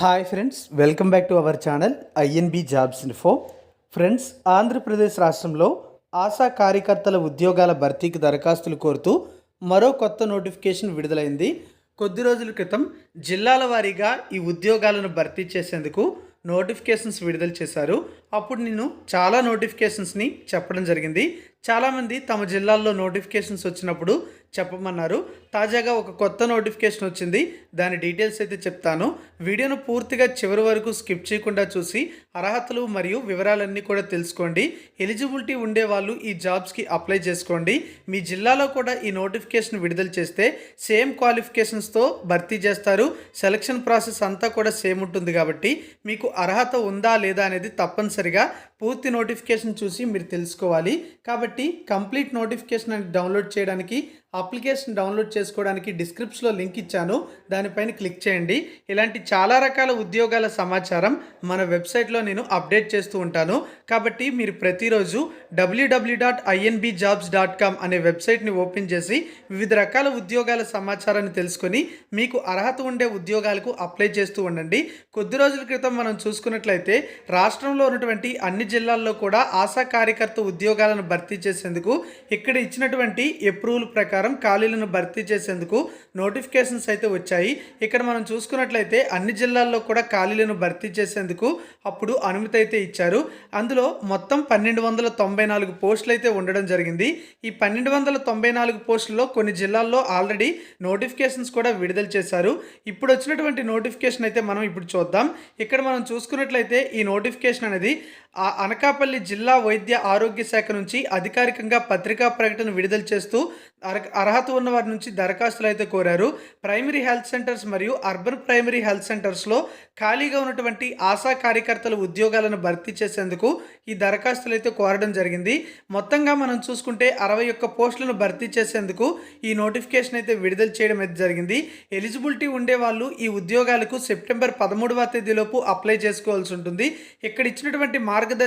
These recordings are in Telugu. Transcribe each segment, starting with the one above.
Hi friends welcome back to our channel I N B jobs info friends Andhra Pradesh రాష్ట్రంలో ఆశా కార్యకర్తల ఉద్యోగాల భర్తీకి దరఖాస్తులు కోరుతూ మరో కొత్త నోటిఫికేషన్ విడుదలైంది. కొద్ది రోజుల క్రితం జిల్లాల వారీగా ఈ ఉద్యోగాలను భర్తీ చేసేందుకు నోటిఫికేషన్స్ విడుదల చేశారు. అప్పుడు నేను చాలా నోటిఫికేషన్స్ని చెప్పడం జరిగింది. చాలామంది తమ జిల్లాల్లో నోటిఫికేషన్స్ వచ్చినప్పుడు చెప్పమన్నారు. తాజాగా ఒక కొత్త నోటిఫికేషన్ వచ్చింది. దాని డీటెయిల్స్ అయితే చెప్తాను. వీడియోను పూర్తిగా చివరి వరకు స్కిప్ చేయకుండా చూసి అర్హతలు మరియు వివరాలన్నీ కూడా తెలుసుకోండి. ఎలిజిబిలిటీ ఉండే వాళ్ళు ఈ జాబ్స్కి అప్లై చేసుకోండి. మీ జిల్లాలో కూడా ఈ నోటిఫికేషన్ విడుదల చేస్తే సేమ్ క్వాలిఫికేషన్స్తో భర్తీ చేస్తారు. సెలక్షన్ ప్రాసెస్ అంతా కూడా సేమ్ ఉంటుంది కాబట్టి మీకు అర్హత ఉందా లేదా అనేది తప్పనిసరిగా పూర్తి నోటిఫికేషన్ చూసి మీరు తెలుసుకోవాలి. కాబట్టి కంప్లీట్ నోటిఫికేషన్ అని డౌన్లోడ్ చేయడానికి అప్లికేషన్ డౌన్లోడ్ చేసుకోవడానికి డిస్క్రిప్షన్లో లింక్ ఇచ్చాను. దానిపైన క్లిక్ చేయండి. ఇలాంటి చాలా రకాల ఉద్యోగాల సమాచారం మన వెబ్సైట్లో నేను అప్డేట్ చేస్తూ ఉంటాను. కాబట్టి మీరు ప్రతిరోజు W W dot I N B jobs dot com అనే వెబ్సైట్ని ఓపెన్ చేసి వివిధ రకాల ఉద్యోగాల సమాచారాన్ని తెలుసుకొని మీకు అర్హత ఉండే ఉద్యోగాలకు అప్లై చేస్తూ ఉండండి. కొద్ది రోజుల క్రితం మనం చూసుకున్నట్లయితే రాష్ట్రంలో ఉన్నటువంటి అన్ని జిల్లాల్లో కూడా ఆశా కార్యకర్త ఉద్యోగాలను భర్తీ చేసేందుకు ఇక్కడ ఇచ్చినటువంటి అప్రూవల్ ప్రకారం ఖాళీలను భర్తీ చేసేందుకు నోటిఫికేషన్స్ అయితే వచ్చాయి. ఇక్కడ మనం చూసుకున్నట్లయితే అన్ని జిల్లాల్లో కూడా ఖాళీలను భర్తీ చేసేందుకు అప్పుడు అనుమతి అయితే ఇచ్చారు. అందులో మొత్తం పన్నెండు వందల తొంభై నాలుగు పోస్టులు అయితే ఉండడం జరిగింది. ఈ పన్నెండు వందల తొంభై నాలుగు పోస్టుల్లో కొన్ని జిల్లాల్లో ఆల్రెడీ నోటిఫికేషన్స్ కూడా విడుదల చేశారు. ఇప్పుడు వచ్చినటువంటి నోటిఫికేషన్ అయితే మనం ఇప్పుడు చూద్దాం. ఇక్కడ మనం చూసుకున్నట్లయితే ఈ నోటిఫికేషన్ అనేది అనకాపల్లి జిల్లా వైద్య ఆరోగ్య శాఖ నుంచి అధికారికంగా పత్రికా ప్రకటన విడుదల చేస్తూ అర- అర్హత ఉన్న వారి నుంచి దరఖాస్తులు అయితే కోరారు. ప్రైమరీ హెల్త్ సెంటర్స్ మరియు అర్బన్ ప్రైమరీ హెల్త్ సెంటర్స్లో ఖాళీగా ఉన్నటువంటి ఆశా కార్యకర్తల ఉద్యోగాలను భర్తీ చేసేందుకు ఈ దరఖాస్తులు అయితే కోరడం జరిగింది. మొత్తంగా మనం చూసుకుంటే అరవై ఒక్క పోస్టులను భర్తీ చేసేందుకు ఈ నోటిఫికేషన్ అయితే విడుదల చేయడం అయితే జరిగింది. ఎలిజిబిలిటీ ఉండే వాళ్ళు ఈ ఉద్యోగాలకు సెప్టెంబర్ పదమూడవ తేదీలోపు అప్లై చేసుకోవాల్సి ఉంటుంది. ఇక్కడ ఇచ్చినటువంటి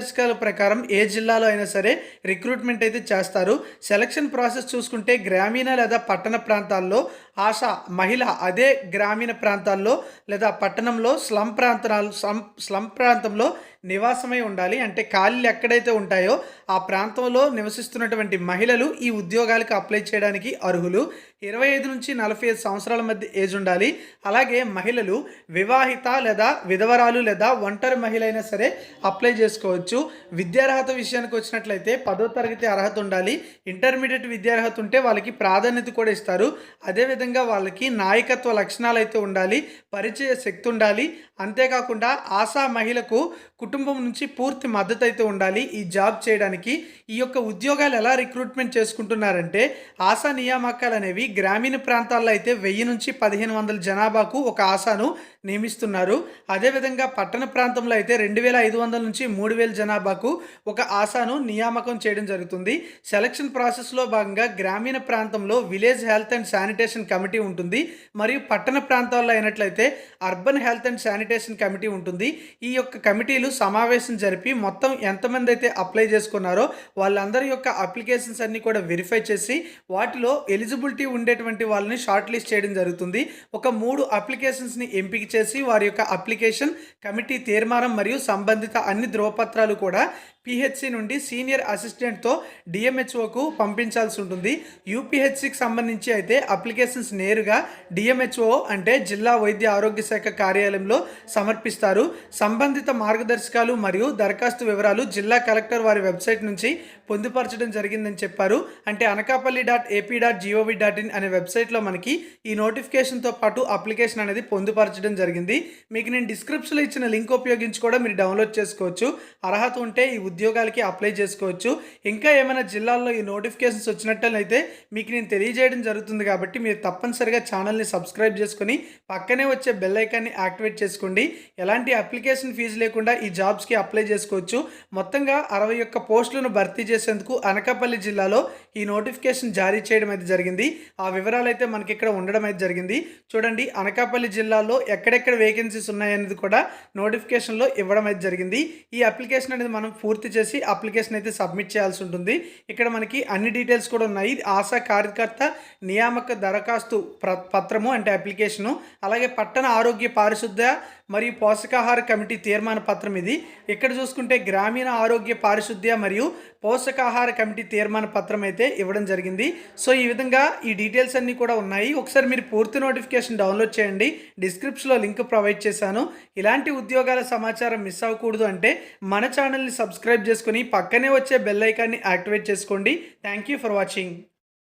మార్గదర్శకాల ప్రకారం ఏ జిల్లాలో అయినా సరే రిక్రూట్మెంట్ అయితే చేస్తారు. సెలక్షన్ ప్రాసెస్ చూసుకుంటే గ్రామీణ లేదా పట్టణ ప్రాంతాల్లో ఆశ మహిళ అదే గ్రామీణ ప్రాంతాల్లో లేదా పట్టణంలో స్లమ్ ప్రాంతాలు స్లమ్ స్లమ్ ప్రాంతంలో నివాసమై ఉండాలి. అంటే ఖాళీలు ఎక్కడైతే ఉంటాయో ఆ ప్రాంతంలో నివసిస్తున్నటువంటి మహిళలు ఈ ఉద్యోగాలకు అప్లై చేయడానికి అర్హులు. ఇరవై ఐదు నుంచి నలభై ఐదు సంవత్సరాల మధ్య ఏజ్ ఉండాలి. అలాగే మహిళలు వివాహిత లేదా విధవరాలు లేదా ఒంటరి మహిళ అయినా సరే అప్లై చేసుకోవచ్చు. విద్యార్హత విషయానికి వచ్చినట్లయితే పదో తరగతి అర్హత ఉండాలి. ఇంటర్మీడియట్ విద్యార్హత ఉంటే వాళ్ళకి ప్రాధాన్యత కూడా ఇస్తారు. అదేవిధంగా వాళ్ళకి నాయకత్వ లక్షణాలు అయితే ఉండాలి పరిచయ శక్తి ఉండాలి అంతేకాకుండా ఆశా మహిళకు కుటుంబం నుంచి పూర్తి మద్దతు అయితే ఉండాలి ఈ జాబ్ చేయడానికి. ఈ యొక్క ఉద్యోగాలు ఎలా రిక్రూట్మెంట్ చేసుకుంటున్నారంటే ఆశా నియామకాలు అనేవి గ్రామీణ ప్రాంతాల్లో అయితే వెయ్యి నుంచి పదిహేను వందల జనాభాకు ఒక ఆశాను నియమిస్తున్నారు. అదేవిధంగా పట్టణ ప్రాంతంలో అయితే రెండు వేల ఐదు వందల నుంచి మూడు వేల జనాభాకు ఒక ఆశాను నియామకం చేయడం జరుగుతుంది. సెలక్షన్ ప్రాసెస్లో భాగంగా గ్రామీణ ప్రాంతంలో village health and sanitation committee ఉంటుంది. మరియు పట్టణ ప్రాంతాల్లో అయినట్లయితే urban health and sanitation committee ఉంటుంది. ఈ యొక్క కమిటీలు సమావేశం జరిపి మొత్తం ఎంతమంది అయితే అప్లై చేసుకున్నారో వాళ్ళందరి యొక్క అప్లికేషన్స్ అన్ని కూడా వెరిఫై చేసి వాటిలో ఎలిజిబిలిటీ ఉండేటువంటి వాళ్ళని షార్ట్ లిస్ట్ చేయడం జరుగుతుంది. ఒక మూడు అప్లికేషన్స్ని ఎంపిక చేసి వారి యొక్క అప్లికేషన్ కమిటీ తీర్మానం మరియు సంబంధిత అన్ని ధ్రువపత్రాలు కూడా పిహెచ్సి నుండి సీనియర్ అసిస్టెంట్తో డిఎంహెచ్ఓకు పంపించాల్సి ఉంటుంది యూపీహెచ్సికి సంబంధించి అయితే అప్లికేషన్స్ నేరుగా డిఎంహెచ్ఓ అంటే జిల్లా వైద్య ఆరోగ్య శాఖ కార్యాలయంలో సమర్పిస్తారు. సంబంధిత మార్గదర్శకాలు మరియు దరఖాస్తు వివరాలు జిల్లా కలెక్టర్ వారి వెబ్సైట్ నుంచి పొందుపరచడం జరిగిందని చెప్పారు. అంటే Anakapalli dot AP dot gov dot in అనే వెబ్సైట్లో మనకి ఈ నోటిఫికేషన్తో పాటు అప్లికేషన్ అనేది పొందుపరచడం జరిగింది. మీకు నేను డిస్క్రిప్షన్లో ఇచ్చిన లింక్ ఉపయోగించి కూడా మీరు డౌన్లోడ్ చేసుకోవచ్చు. అర్హత ఉంటే ఈ ఉద్యోగాలకి అప్లై చేసుకోవచ్చు. ఇంకా ఏమైనా జిల్లాల్లో ఈ నోటిఫికేషన్స్ వచ్చినట్లయితే మీకు నేను తెలియజేయడం జరుగుతుంది కాబట్టి మీరు తప్పనిసరిగా ఛానల్ని సబ్స్క్రైబ్ చేసుకొని పక్కనే వచ్చే బెల్ ఐకాన్ని యాక్టివేట్ చేసుకోండి. ఎలాంటి అప్లికేషన్ ఫీజు లేకుండా ఈ జాబ్స్కి అప్లై చేసుకోవచ్చు. మొత్తంగా అరవై ఒక్క పోస్టులను భర్తీ చేసేందుకు అనకాపల్లి జిల్లాలో ఈ నోటిఫికేషన్ జారీ చేయడం అయితే జరిగింది. ఆ వివరాలు అయితే మనకి ఇక్కడ ఉండడం అయితే జరిగింది. చూడండి అనకాపల్లి జిల్లాలో ఎక్కడెక్కడ వేకెన్సీస్ ఉన్నాయనేది కూడా నోటిఫికేషన్లో ఇవ్వడం అయితే జరిగింది. ఈ అప్లికేషన్ అనేది మనం పూర్తి పూర్తి చేసి అప్లికేషన్ అయితే సబ్మిట్ చేయాల్సి ఉంటుంది. ఇక్కడ మనకి అన్ని డీటెయిల్స్ కూడా ఉన్నాయి. ఆశా కార్యకర్త నియామక దరఖాస్తు ప్ర పత్రము అంటే అప్లికేషను అలాగే పట్టణ ఆరోగ్య పారిశుద్ధ మరియు పోషకాహార కమిటీ తీర్మాన పత్రం ఇది. ఇక్కడ చూసుకుంటే గ్రామీణ ఆరోగ్య పారిశుద్ధ్య మరియు పోషకాహార కమిటీ తీర్మాన పత్రం అయితే ఇవ్వడం జరిగింది. సో ఈ విధంగా ఈ డీటెయిల్స్ అన్నీ కూడా ఉన్నాయి. ఒకసారి మీరు పూర్తి నోటిఫికేషన్ డౌన్లోడ్ చేయండి. డిస్క్రిప్షన్లో లింక్ ప్రొవైడ్ చేశాను. ఇలాంటి ఉద్యోగాల సమాచారం మిస్ అవ్వకూడదు అంటే మన ఛానల్ని సబ్స్క్రైబ్ చేసుకుని పక్కనే వచ్చే బెల్ ఐకాన్ని యాక్టివేట్ చేసుకోండి. Thank you for watching.